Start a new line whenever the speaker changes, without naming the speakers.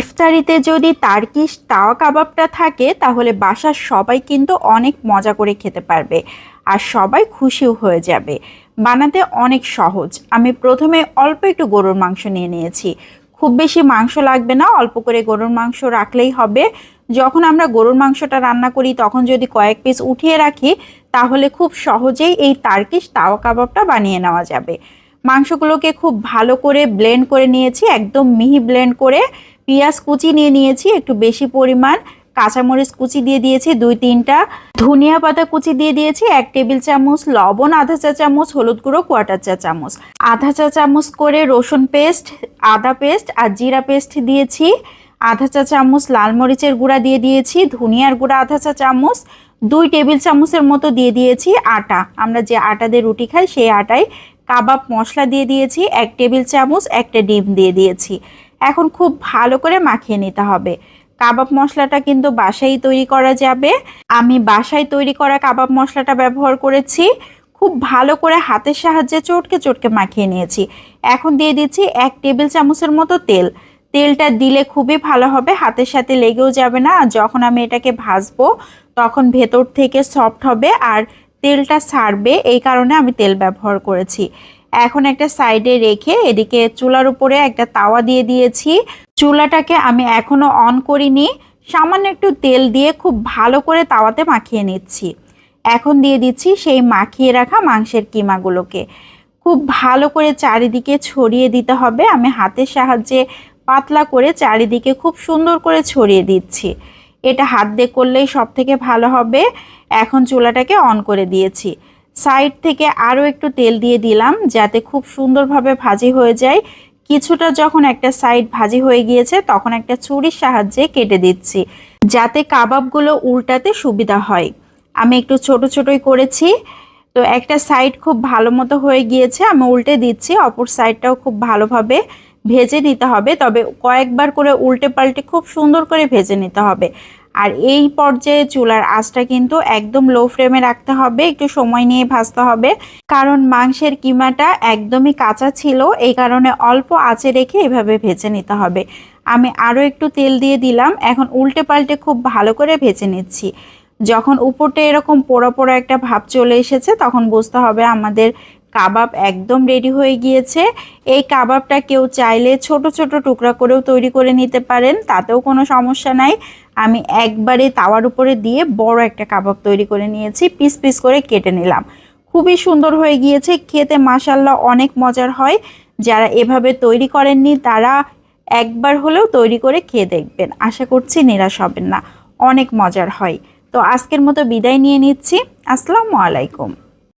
ইফতারিতে যদি তার্কিশ তাওয়া কাবাবটা থাকে, তাহলে বাসার সবাই কিন্তু অনেক মজা করে খেতে পারবে আর সবাই খুশিও হয়ে যাবে। বানাতে অনেক সহজ। আমি প্রথমে অল্প একটু গরুর মাংস নিয়ে নিয়েছি। খুব বেশি মাংস লাগবে না, অল্প করে গরুর মাংস রাখলেই হবে। যখন আমরা গরুর মাংসটা রান্না করি, তখন যদি কয়েক পিস উঠিয়ে রাখি, তাহলে খুব সহজেই এই তার্কিশ তাওয়া কাবাবটা বানিয়ে নেওয়া যাবে। মাংসগুলোকে খুব ভালো করে ব্লেন্ড করে নিয়েছি, একদম মিহি ব্লেন্ড করে। পেঁয়াজ কুচি নিয়ে নিয়েছি, একটু বেশি পরিমাণ কাঁচামরিচ কুচি দিয়ে দিয়েছি, দুই তিনটা। ধনিয়া পাতা কুচি দিয়ে দিয়েছি, এক টেবিল চামচ, লবণ, আধা চা চামচ, হলুদ গুঁড়ো, কোয়াটার চা চামচ। আধা চা চামচ করে রসুন পেস্ট, আদা পেস্ট আর জিরা পেস্ট দিয়েছি। আধা চা চামচ লাল মরিচের গুঁড়া দিয়ে দিয়েছি, ধনিয়ার গুঁড়া আধা চা চামচ, দুই টেবিল চামচের মতো দিয়ে দিয়েছি আটা। আমরা যে আটা দিয়ে রুটি খাই, সেই আটায় কাবাব মশলা দিয়ে দিয়েছি, এক টেবিল চামচ, একটা ডিম দিয়ে দিয়েছি। এখন খুব ভালো করে মাখিয়ে নিতে হবে। কাবাব মশলাটা কিন্তু বাসায় তৈরি করা যাবে। আমি বাসায় তৈরি করা কাবাব মশলাটা ব্যবহার করেছি। খুব ভালো করে হাতের সাহায্যে চটকে চটকে মাখিয়ে নিয়েছি। এখন দিয়ে দিচ্ছি এক টেবিল চামচের মতো তেল। তেলটা দিলে খুবই ভালো হবে, হাতের সাথে লেগেও যাবে না। আর যখন আমি এটাকে ভাজবো, তখন ভেতর থেকে সফট হবে আর তেলটা ছাড়বে এই কারণে আমি তেল ব্যবহার করেছি। এখন একটা সাইডে রেখে এদিকে চুলার উপরে একটা তাওয়া দিয়ে দিয়েছি। চুলাটাকে আমি এখনও অন করিনি। সামান্য একটু তেল দিয়ে খুব ভালো করে তাওয়াতে মাখিয়ে নিচ্ছি। এখন দিয়ে দিচ্ছি সেই মাখিয়ে রাখা মাংসের কিমাগুলোকে। খুব ভালো করে চারিদিকে ছড়িয়ে দিতে হবে। আমি হাতের সাহায্যে পাতলা করে চারিদিকে খুব সুন্দর করে ছড়িয়ে দিচ্ছি। এটা হাত দিয়ে করলেই সব থেকে ভালো হবে। এখন চুলাটাকে অন করে দিয়েছি। সাইড থেকে আরও একটু তেল দিয়ে দিলাম যাতে খুব সুন্দরভাবে ভাজি হয়ে যায়। কিছুটা যখন একটা সাইড ভাজি হয়ে গিয়েছে, তখন একটা ছুরির সাহায্যে কেটে দিচ্ছি যাতে কাবাবগুলো উল্টাতে সুবিধা হয়। আমি একটু ছোট ছোটই করেছি, তো একটা সাইড খুব ভালো মতো হয়ে গিয়েছে, আমি উল্টে দিচ্ছি, অপর সাইডটাও খুব ভালোভাবে ভেজে নিতে হবে, তবে কয়েকবার করে উল্টে পাল্টে খুব সুন্দর করে ভেজে নিতে হবে। আর এই পর্যায়ে চুলার আঁচটা কিন্তু একদম লো ফ্লেমে রাখতে হবে, একটু সময় নিয়ে ভাজতে হবে। কারণ মাংসের কিমাটা একদমই কাঁচা ছিল, এই কারণে অল্প আঁচে রেখে এভাবে ভেজে নিতে হবে। আমি আরও একটু তেল দিয়ে দিলাম, এখন উল্টে পাল্টে খুব ভালো করে ভেজে নিচ্ছি। যখন উপরটা এরকম পোড়া পোড়া একটা ভাব চলে এসেছে, তখন বুঝতে হবে আমাদের কাবাব একদম রেডি হয়ে গিয়েছে। এই কাবাবটা কেউ চাইলে ছোট ছোট টুকরা করেও তৈরি করে নিতে পারেন, তাতেও কোনো সমস্যা নাই। আমি একবারে তাওয়ার উপরে দিয়ে বড় একটা কাবাব তৈরি করে নিয়েছি, পিস পিস করে কেটে নিলাম। খুবই সুন্দর হয়ে গিয়েছে, খেতে মাসাল্লাহ অনেক মজার হয়। যারা এভাবে তৈরি করেননি, তারা একবার হলেও তৈরি করে খেয়ে দেখবেন। আশা করছি নিরাশ হবেন না। অনেক মজার হয়। তো আজকের মতো বিদায় নিয়ে নিচ্ছি। আসসালামু আলাইকুম।